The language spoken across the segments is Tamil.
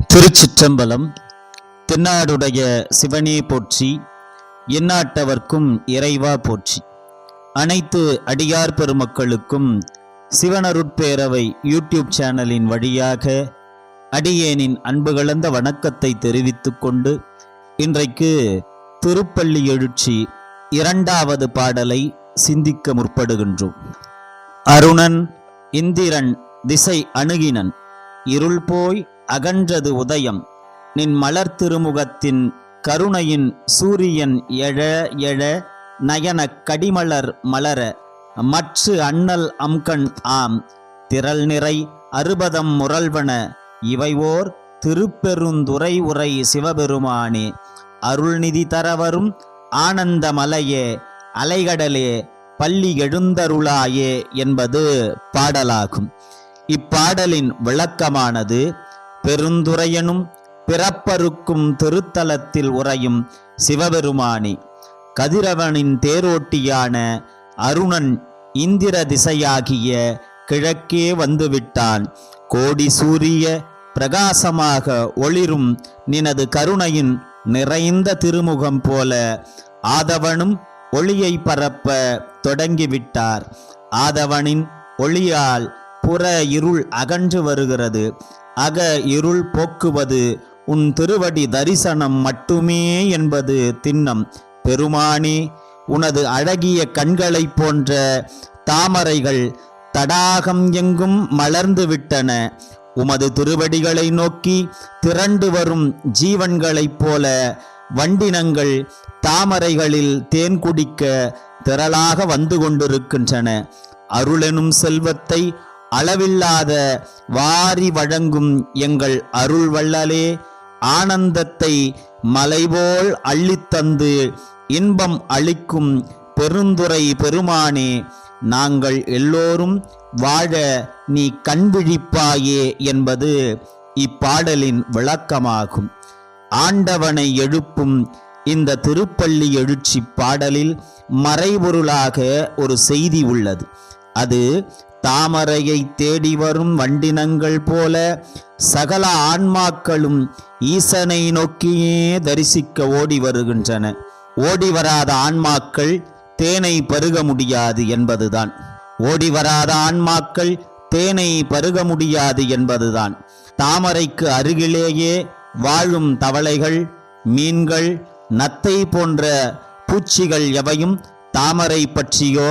திருச்சிற்றம்பலம் தென்னாடுடைய சிவனே போற்றி எந்நாட்டவர்க்கும் இறைவா போற்றி. அனைத்து அடியார் பெருமக்களுக்கும் சிவனருட்பேரவை யூடியூப் சேனலின் வழியாக அடியேனின் அன்பு கலந்த வணக்கத்தை தெரிவித்து கொண்டு இன்றைக்கு திருப்பள்ளி எழுச்சி இரண்டாவது பாடலை சிந்திக்க முற்படுகின்றோம். அருணன் இந்திரன் திசை அணுகினன். இருள் போய் அகன்றது உதயம். நின் மலர் திருமுகத்தின் கருணையின் சூரியன் எழ எழ நயன கடிமலர் மலர மற்று அண்ணல் அம்கண் ஆம். திரள் நிறை அறுபதம் முரல்வன இவைவோர் திருப்பெருந்துரை உரை சிவபெருமானே. அருள்நிதி தரவரும் ஆனந்த மலையே அலைகடலே பள்ளி எழுந்தருளாயே என்பது பாடலாகும். இப்பாடலின் விளக்கமானது பெருந்துரையனும் பிறப்பருக்கும் திருத்தலத்தில் உறையும் சிவபெருமானி கதிரவனின் தேரோட்டியான அருணன் இந்திர திசையாகிய கிழக்கே வந்துவிட்டான். கோடி சூரிய பிரகாசமாக ஒளிரும் நினது கருணையின் நிறைந்த திருமுகம் போல ஆதவனும் ஒளியை பரப்ப தொடங்கிவிட்டார். ஆதவனின் ஒளியால் புற இருள் அகன்று வருகிறது. அக இருள் போக்குவது உன் திருவடி தரிசனம் மட்டுமே என்பது திண்ணம். பெருமானி உனது அழகிய கண்களைப் போன்ற தாமரைகள் தடாகம் எங்கும் மலர்ந்து விட்டன. உமது திருவடிகளை நோக்கி திரண்டு வரும் ஜீவன்களைப் போல வண்டினங்கள் தாமரைகளில் தேன் குடிக்க திரளாக வந்து கொண்டிருக்கின்றன. அருளெனும் செல்வத்தை அளவில்லாத வாரி வழங்கும் எங்கள் அருள் வள்ளலே ஆனந்தத்தை மலைபோல் அள்ளித்தந்து இன்பம் அளிக்கும் பெருந்துரை பெருமானே நாங்கள் எல்லோரும் வாழ நீ கண்விழிப்பாயே என்பது இப்பாடலின் விளக்கமாகும். ஆண்டவனை எழுப்பும் இந்த திருப்பள்ளி எழுச்சி பாடலில் மறைபொருளாக ஒரு செய்தி உள்ளது. அது தாமரையை தேடி வரும் வண்டினங்கள் போல சகல ஆன்மாக்களும் ஈசனை நோக்கியே தரிசிக்க ஓடி வருகின்றன. ஓடி வராத ஆன்மாக்கள் தேனை பருக முடியாது என்பதுதான். ஓடி வராத ஆன்மாக்கள் தேனை பருக முடியாது என்பதுதான். தாமரைக்கு அருகிலேயே வாழும் தவளைகள் மீன்கள் நத்தை போன்ற பூச்சிகள் எவையும் தாமரை பற்றியோ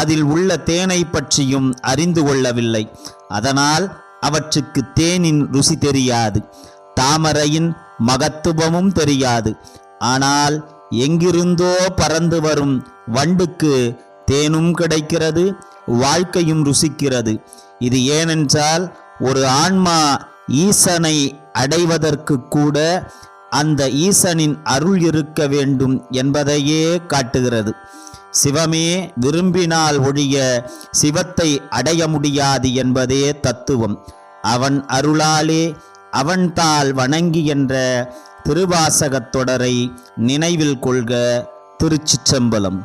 அதில் உள்ள தேனை பற்றியும் அறிந்து கொள்ளவில்லை. அதனால் அவற்றுக்கு தேனின் ருசி தெரியாது. தாமரையின் மகத்துவமும் தெரியாது. ஆனால் எங்கிருந்தோ பறந்து வரும் வண்டுக்கு தேனும் கிடைக்கிறது வாழ்க்கையும் ருசிக்கிறது. இது ஏனென்றால் ஒரு ஆன்மா ஈசனை அடைவதற்கு கூட அந்த ஈசனின் அருள் இருக்க வேண்டும் என்பதையே காட்டுகிறது. சிவமே விரும்பினால் ஒழிய சிவத்தை அடைய முடியாது என்பதே தத்துவம். அவன் அருளாலே அவன்தால் வணங்கி என்ற திருவாசகத் தொடரை நினைவில் கொள்க திருச்சிற்றம்பலம்.